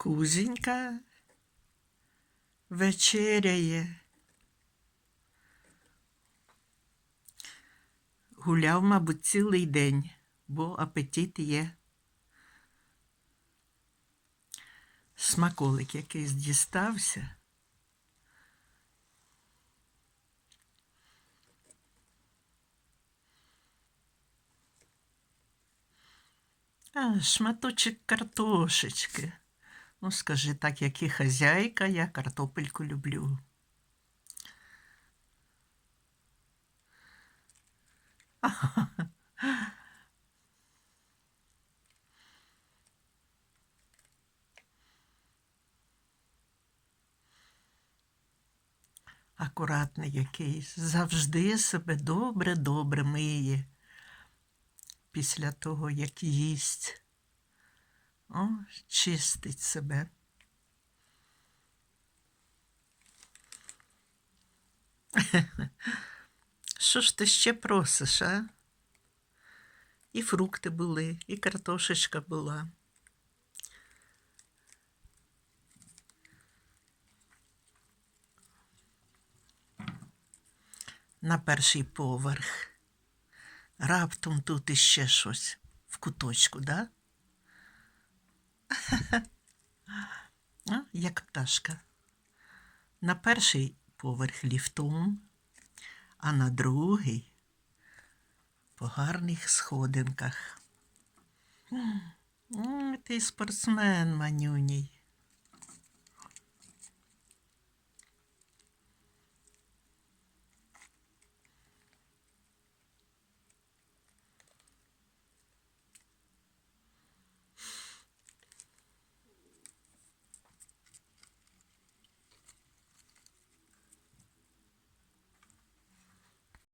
Кузенька вечеряє. Гуляв, мабуть, цілий день, бо апетит є. Смаколик якийсь дістався. А, шматочок картошечки. Ну, скажи так, як і хазяйка, я картопельку люблю. Акуратний якийсь, завжди себе добре-добре миє після того, як їсть. О, чистить себе. Що ж ти ще просиш, а? І фрукти були, і картошечка була. На перший поверх. Раптом тут іще щось в куточку, да? А, як пташка. На перший поверх ліфтом, а на другий по гарних сходинках. Ти спортсмен, манюній.